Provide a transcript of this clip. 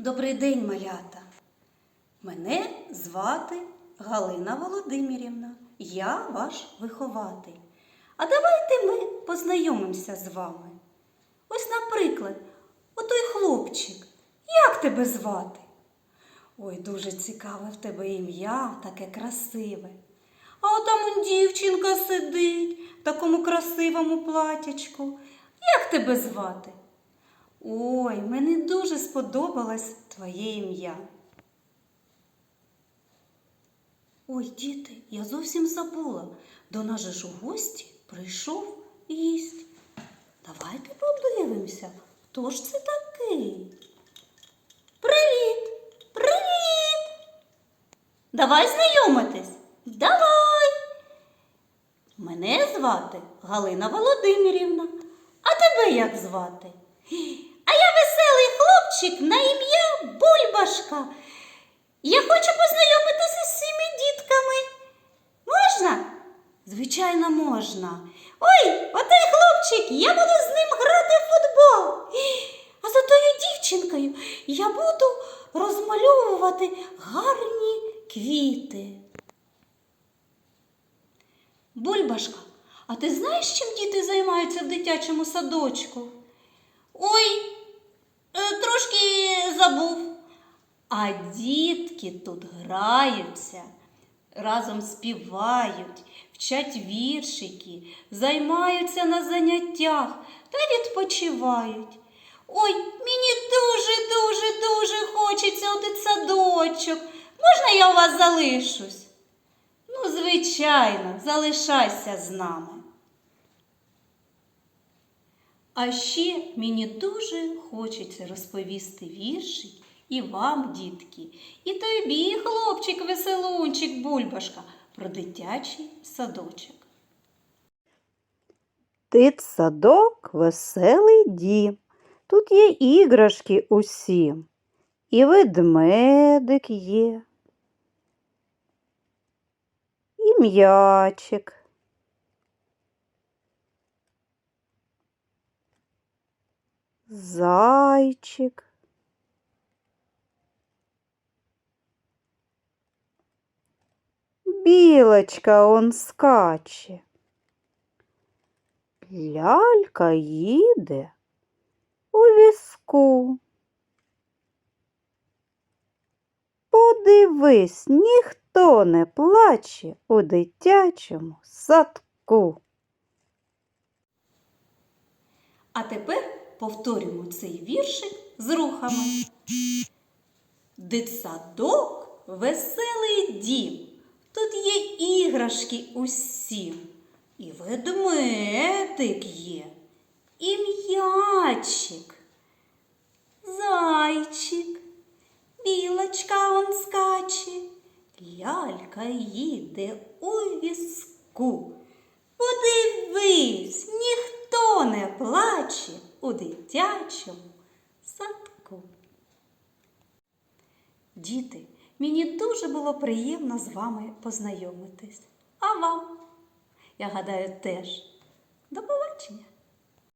Добрий день, малята. Мене звати Галина Володимирівна. Я ваш вихователь. А давайте ми познайомимося з вами. Ось, наприклад, отой хлопчик. Як тебе звати? Ой, дуже цікаве в тебе ім'я, таке красиве. А отам он дівчинка сидить в такому красивому платячку. Як тебе звати? Ой, мені дуже сподобалось твоє ім'я. Ой, діти, я зовсім забула. До нас же у гості прийшов гість. Давайте подивимося, хто ж це такий? Привіт! Привіт! Давай знайомитись. Давай! Мене звати Галина Володимирівна. А тебе як звати? А я веселий хлопчик на ім'я Бульбашка. Я хочу познайомитися з цими дітками. Можна? Звичайно, можна. Ой, отой хлопчик, я буду з ним грати в футбол. А за тою дівчинкою я буду розмальовувати гарні квіти. Бульбашка, а ти знаєш, чим діти займаються в дитячому садочку? Ой, е, трошки забув. А дітки тут граються, разом співають, вчать віршики, займаються на заняттях та відпочивають. Ой, мені дуже, дуже, дуже хочеться у дитсадочок. Можна я у вас залишусь? Ну, звичайно, залишайся з нами. А ще мені дуже хочеться розповісти віршик і вам, дітки, і тобі, хлопчик, веселунчик, бульбашка, про дитячий садочок. Дитсадок – веселий дім. Тут є іграшки усі. І ведмедик є. І м'ячик. Зайчик. Білочка он скаче. Лялька їде у візку. Подивись, ніхто не плаче у дитячому садку. А тепер повторюємо цей віршик з рухами. Дитсадок – веселий дім. Тут є іграшки усім. І ведмедик є, і м'ячик, зайчик, білочка он скаче, лялька їде у візку. Подивись, ніхто не плаче у дитячому садку. Діти, мені дуже було приємно з вами познайомитись. А вам, я гадаю, теж. До побачення!